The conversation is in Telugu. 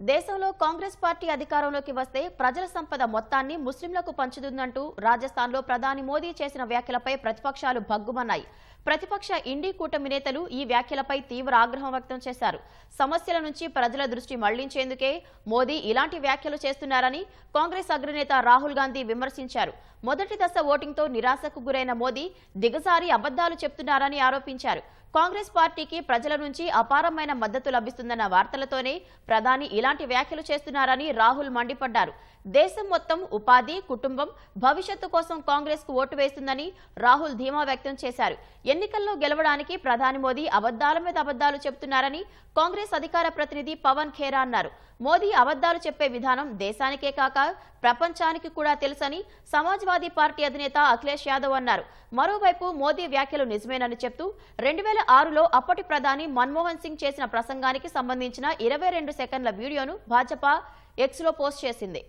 దేశంలో కాంగ్రెస్ పార్టీ అధికారంలోకి వస్తే ప్రజల సంపద మొత్తాన్ని ముస్లింలకు పంచుతుందంటూ రాజస్థాన్లో ప్రధాని మోదీ చేసిన వ్యాఖ్యలపై ప్రతిపక్షాలు భగ్గుమన్నాయి. ప్రతిపక్ష ఇండీ కూటమి నేతలు ఈ వ్యాఖ్యలపై తీవ్ర ఆగ్రహం వ్యక్తం చేశారు. సమస్యల నుంచి ప్రజల దృష్టి మళ్ళించేందుకే మోదీ ఇలాంటి వ్యాఖ్యలు చేస్తున్నారని కాంగ్రెస్ అగ్రనేత రాహుల్ గాంధీ విమర్శించారు. మొదటి దశ ఓటింగ్తో నిరాశకు గురైన మోదీ దిగజారి అబద్దాలు చెప్తున్నారని ఆరోపించారు. కాంగ్రెస్ పార్టీకి ప్రజల నుంచి అపారమైన మద్దతు లభిస్తుందన్న వార్తలతోనే ప్రధాని ఇలాంటి వ్యాఖ్యలు చేస్తున్నారని రాహుల్ మండిపడ్డారు. దేశం మొత్తం ఉపాధి కుటుంబం భవిష్యత్తు కోసం కాంగ్రెస్కు ఓటు వేస్తుందని రాహుల్ ధీమా వ్యక్తం చేశారు. ఎన్నికల్లో గెలవడానికి ప్రధాని మోదీ అబద్దాల మీద అబద్దాలు చెబుతున్నారని కాంగ్రెస్ అధికార ప్రతినిధి పవన్ ఖేరా అన్నారు. మోదీ అబద్దాలు చెప్పే విధానం దేశానికే కాక ప్రపంచానికి కూడా తెలుసని సమాజ్వాదీ పార్టీ అధినేత అఖిలేష్ యాదవ్ అన్నారు. మరోవైపు మోదీ వ్యాఖ్యలు నిజమేనని చెప్తూ రెండు వేల ఆరులో అప్పటి ప్రధాని మన్మోహన్ సింగ్ చేసిన ప్రసంగానికి సంబంధించిన ఇరవై రెండు సెకండ్ల వీడియోను భాజపా ఎక్స్లో పోస్ట్ చేసింది.